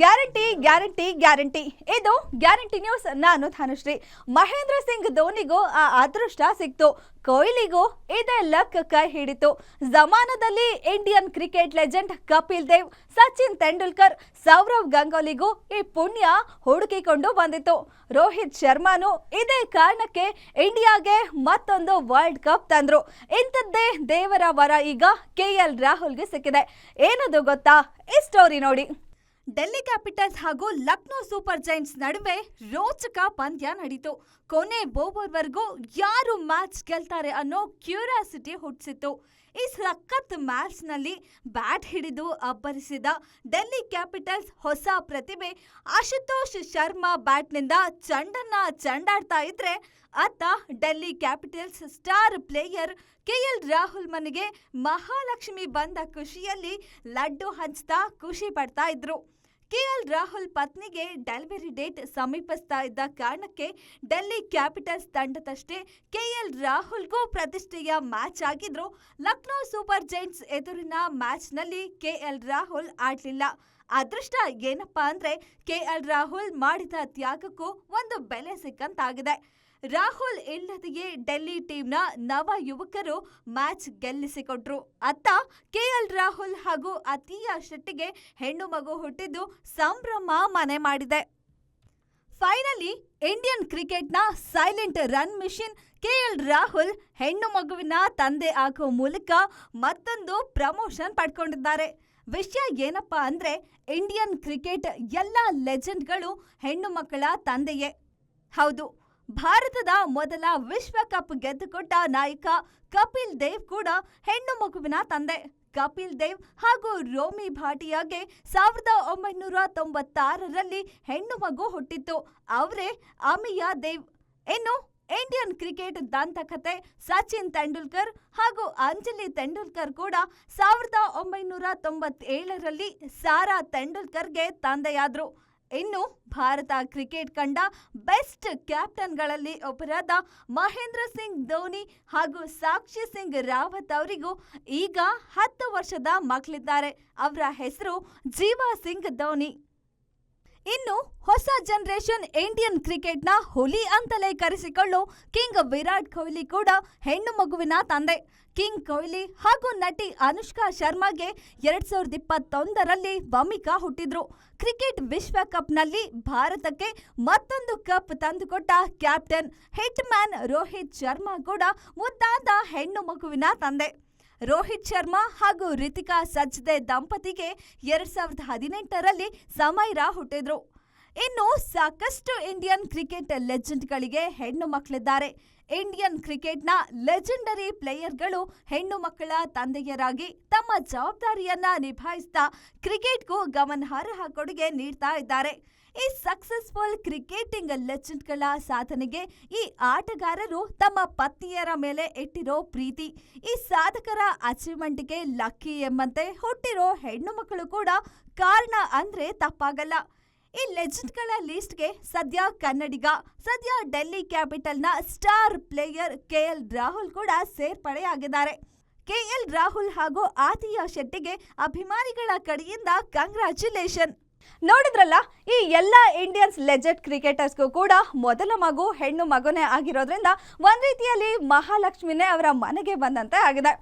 Guarantee guarantee guarantee. ಇದು guarantee news. ನಾನು ಧನುಶ್ರೀ. ಮಹೇಂದ್ರ ಸಿಂಗ್ ಧೋನಿಗೂ ಆ ಅದೃಷ್ಟ ಸಿಕ್ತು. ಕೊಹ್ಲಿಗೂ ಇದೇ ಲಕ್ ಕೈ ಹಿಡಿತು. ಜಮಾನದಲ್ಲಿ Indian cricket legend Kapil Dev, Sachin Tendulkar, Sourav ಗಂಗೂಲಿಗೂ ಈ ಪುಣ್ಯ ಹುಡುಕಿಕೊಂಡು ಬಂದಿತು ರೋಹಿತ್ ಶರ್ಮಾನು ಇದೇ ಕಾರಣಕ್ಕೆ ಇಂಡಿಯಾಗೆ ಮತ್ತೊಂದು ವರ್ಲ್ಡ್ ಕಪ್ ತಂದ್ರು. ಇಂಥದ್ದೇ ದೇವರ ವರ ಈಗ ಕೆ ಎಲ್ ರಾಹುಲ್ಗೆ ಸಿಕ್ಕಿದೆ. ಏನದು ಗೊತ್ತಾ? ಈ ಸ್ಟೋರಿ ನೋಡಿ. ಡೆಲ್ಲಿ ಕ್ಯಾಪಿಟಲ್ಸ್ ಹಾಗೂ ಲಕ್ನೋ ಸೂಪರ್ ಜೈಂಟ್ಸ್ ನಡುವೆ ರೋಚಕ ಪಂದ್ಯ ನಡೀತು. ಕೊನೆ ಓವರ್ವರೆಗೂ ಯಾರು ಮ್ಯಾಚ್ ಗೆಲ್ತಾರೆ ಅನ್ನೋ ಕ್ಯೂರಿಯಾಸಿಟಿ ಹುಟ್ಟಿಸಿತ್ತು. ಈ ಸಖತ್ ಮ್ಯಾಚ್ನಲ್ಲಿ ಬ್ಯಾಟ್ ಹಿಡಿದು ಅಬ್ಬರಿಸಿದ ಡೆಲ್ಲಿ ಕ್ಯಾಪಿಟಲ್ಸ್ ಹೊಸ ಪ್ರತಿಭೆ. ಆಶುತೋಷ್ ಶರ್ಮಾ ಬ್ಯಾಟ್ನಿಂದ ಚಂಡನ್ನ ಚಂಡಾಡ್ತಾ ಇದ್ರೆ ಅತ್ತ Delhi Capitals star player K L Rahul ಮನೆಗೆ ಮಹಾಲಕ್ಷ್ಮಿ ಬಂದ ಖುಷಿಯಲ್ಲಿ ಲಡ್ಡು ಹಂಚ್ತಾ ಖುಷಿ ಪಡ್ತಾ ಇದ್ರು. ಕೆಎಲ್ ರಾಹುಲ್ ಪತ್ನಿಗೆ ಡೆಲಿವರಿ ಡೇಟ್ ಸಮೀಪಿಸ್ತಾ ಇದ್ದ ಕಾರಣಕ್ಕೆ ಡೆಲ್ಲಿ ಕ್ಯಾಪಿಟಲ್ಸ್ ತಂಡದಷ್ಟೇ ಕೆಎಲ್ ರಾಹುಲ್ಗೂ ಪ್ರತಿಷ್ಠೆಯ ಮ್ಯಾಚ್ ಆಗಿದ್ರು. ಲಕ್ನೋ ಸೂಪರ್ ಜೈಂಟ್ಸ್ ಎದುರಿನ ಮ್ಯಾಚ್ನಲ್ಲಿ ಕೆಎಲ್ ರಾಹುಲ್ ಆಡ್ಲಿಲ್ಲ. ಅದೃಷ್ಟ ಏನಪ್ಪಾ ಅಂದ್ರೆ ಕೆಎಲ್ ರಾಹುಲ್ ಮಾಡಿದ ತ್ಯಾಗಕ್ಕೂ ಒಂದು ಬೆಲೆ ಸಿಕ್ಕಂತಾಗಿದೆ. ರಾಹುಲ್ ಇಲ್ಲದೆಯೇ ಡೆಲ್ಲಿ ಟೀಮ್ನ ನವ ಯುವಕರು ಮ್ಯಾಚ್ ಗೆಲ್ಲಿಸಿಕೊಟ್ರು. ಅತ್ತ ಕೆಎಲ್ ರಾಹುಲ್ ಹಾಗೂ ಅತಿಯಾ ಶೆಟ್ಟಿಗೆ ಹೆಣ್ಣು ಮಗು ಹುಟ್ಟಿದ್ದು ಸಂಭ್ರಮ ಮನೆ ಮಾಡಿದೆ. ಫೈನಲಿ ಇಂಡಿಯನ್ ಕ್ರಿಕೆಟ್ನ silent run machine KL Rahul ಹೆಣ್ಣು ಮಗುವಿನ ತಂದೆ ಆಗೋ ಮೂಲಕ ಮತ್ತೊಂದು ಪ್ರಮೋಷನ್ ಪಡ್ಕೊಂಡಿದ್ದಾರೆ. ವಿಷಯ ಏನಪ್ಪಾ ಅಂದ್ರೆ ಇಂಡಿಯನ್ ಕ್ರಿಕೆಟ್ ಎಲ್ಲ ಲೆಜೆಂಡ್ಗಳು ಹೆಣ್ಣು ಮಕ್ಕಳ ತಂದೆಯೇ. ಹೌದು. ಭಾರತದ ಮೊದಲ ವಿಶ್ವಕಪ್ ಗೆದ್ದುಕೊಟ್ಟ ನಾಯಕ ಕಪಿಲ್ ದೇವ್ ಕೂಡ ಹೆಣ್ಣು ಮಗುವಿನ ತಂದೆ. ಕಪಿಲ್ ದೇವ್ ಹಾಗೂ ರೋಮಿ ಭಾಟಿಯಾಗೆ ಸಾವಿರದ ಒಂಬೈನೂರ ತೊಂಬತ್ತಾರರಲ್ಲಿ ಹೆಣ್ಣು ಮಗು ಹುಟ್ಟಿತ್ತು. ಅವರೇ ಅಮಿಯಾ ದೇವ್. ಇನ್ನು ಇಂಡಿಯನ್ ಕ್ರಿಕೆಟ್ ದಂತಕತೆ ಸಚಿನ್ ತೆಂಡೂಲ್ಕರ್ ಹಾಗೂ ಅಂಜಲಿ ತೆಂಡೂಲ್ಕರ್ ಕೂಡ ಸಾವಿರದ ಒಂಬೈನೂರ ತೊಂಬತ್ತೇಳರಲ್ಲಿ ಸಾರಾ ತೆಂಡೂಲ್ಕರ್ಗೆ ತಂದೆಯಾದ್ರು. ಇನ್ನು ಭಾರತ ಕ್ರಿಕೆಟ್ ಕಂಡ ಬೆಸ್ಟ್ ಕ್ಯಾಪ್ಟನ್ಗಳಲ್ಲಿ ಒಬ್ಬರಾದ ಮಹೇಂದ್ರ ಸಿಂಗ್ ಧೋನಿ ಹಾಗೂ ಸಾಕ್ಷಿ ಸಿಂಗ್ ರಾವತ್ ಅವರಿಗೂ ಈಗ ಹತ್ತು ವರ್ಷದ ಮಕ್ಕಳಿದ್ದಾರೆ. ಅವರ ಹೆಸರು ಜೀವಾ ಸಿಂಗ್ ಧೋನಿ. ಇನ್ನು ಹೊಸ ಜನರೇಷನ್ ಇಂಡಿಯನ್ ಕ್ರಿಕೆಟ್ನ ಹುಲಿ ಅಂತಲೇ ಕರೆಸಿಕೊಳ್ಳೋ ಕಿಂಗ್ ವಿರಾಟ್ ಕೊಹ್ಲಿ ಕೂಡ ಹೆಣ್ಣು ಮಗುವಿನ ತಂದೆ. ಕಿಂಗ್ ಕೊಹ್ಲಿ ಹಾಗೂ ನಟಿ ಅನುಷ್ಕಾ ಶರ್ಮಾಗೆ ಎರಡ್ ಸಾವಿರದ ಇಪ್ಪತ್ತೊಂದರಲ್ಲಿ ವಮಿಕಾ ಹುಟ್ಟಿದ್ರು. ಕ್ರಿಕೆಟ್ ವಿಶ್ವಕಪ್ನಲ್ಲಿ ಭಾರತಕ್ಕೆ ಮತ್ತೊಂದು ಕಪ್ ತಂದುಕೊಟ್ಟ captain hit man Rohit Sharma ಕೂಡ ಮುದ್ದಾದ ಹೆಣ್ಣು ಮಗುವಿನ ತಂದೆ. ರೋಹಿತ್ ಶರ್ಮಾ ಹಾಗೂ ರಿತಿಕಾ ಸಜ್ದೆ ದಂಪತಿಗೆ ಎರಡ್ ಸಾವಿರದ ಹದಿನೆಂಟರಲ್ಲಿ ಸಮೈರಾ ಹುಟ್ಟಿದ್ರು. ಇನ್ನು ಸಾಕಷ್ಟು ಇಂಡಿಯನ್ ಕ್ರಿಕೆಟ್ ಲೆಜೆಂಡ್ಗಳಿಗೆ ಹೆಣ್ಣು ಮಕ್ಕಳಿದ್ದಾರೆ ಇಂಡಿಯನ್ ಕ್ರಿಕೆಟ್ನ ಲೆಜೆಂಡರಿ ಪ್ಲೇಯರ್ಗಳು ಹೆಣ್ಣು ಮಕ್ಕಳ ತಂದೆಯರಾಗಿ ತಮ್ಮ ಜವಾಬ್ದಾರಿಯನ್ನ ನಿಭಾಯಿಸ್ತಾ ಕ್ರಿಕೆಟ್ಗೂ ಗಮನಾರ್ಹ ಕೊಡುಗೆ ನೀಡ್ತಾ ಇದ್ದಾರೆ. ಈ ಸಕ್ಸಸ್ಫುಲ್ ಕ್ರಿಕೆಟಿಂಗ್ ಲೆಜೆಂಡ್ಗಳ ಸಾಧನೆಗೆ ಈ ಆಟಗಾರರು ತಮ್ಮ ಪತ್ನಿಯರ ಮೇಲೆ ಇಟ್ಟಿರೋ ಪ್ರೀತಿ, ಈ ಸಾಧಕರ ಅಚೀವ್ಮೆಂಟ್ಗೆ ಲಕ್ಕಿ ಎಂಬಂತೆ ಹುಟ್ಟಿರೋ ಹೆಣ್ಣು ಮಕ್ಕಳು ಕೂಡ ಕಾರಣ ಅಂದ್ರೆ ತಪ್ಪಾಗಲ್ಲ. ಈ ಲೆಜೆಂಡ್ಗಳ ಲಿಸ್ಟ್ಗೆ ಸದ್ಯ ಕನ್ನಡಿಗ, ಸದ್ಯ Delhi ಕ್ಯಾಪಿಟಲ್ನ star player K L Rahul ಕೂಡ ಸೇರ್ಪಡೆಯಾಗಿದ್ದಾರೆ. ಕೆಎಲ್ ರಾಹುಲ್ ಹಾಗೂ ಆತಿಯಾ ಶೆಟ್ಟಿಗೆ ಅಭಿಮಾನಿಗಳ ಕಡೆಯಿಂದ ಕಂಗ್ರ್ಯಾಚುಲೇಷನ್. ನೋಡಿದ್ರಲ್ಲ, ಈ ಎಲ್ಲ ಇಂಡಿಯನ್ಸ್ ಲೆಜೆಂಡ್ ಕ್ರಿಕೆಟರ್ಸ್ಗೂ ಕೂಡ ಮೊದಲ ಮಗು, ಹೆಣ್ಣು ಮಗುನೇ ಆಗಿರೋದ್ರಿಂದ ಒಂದ್ ರೀತಿಯಲ್ಲಿ ಮಹಾಲಕ್ಷ್ಮಿನೇ ಅವರ ಮನೆಗೆ ಬಂದಂತೆ ಆಗಿದೆ.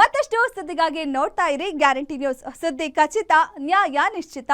ಮತ್ತಷ್ಟು ಸುದ್ದಿಗಾಗಿ ನೋಡ್ತಾ ಇರಿ ಗ್ಯಾರಂಟಿ ನ್ಯೂಸ್ ಸುದ್ದಿ ಖಚಿತ, ನ್ಯಾಯ ನಿಶ್ಚಿತ.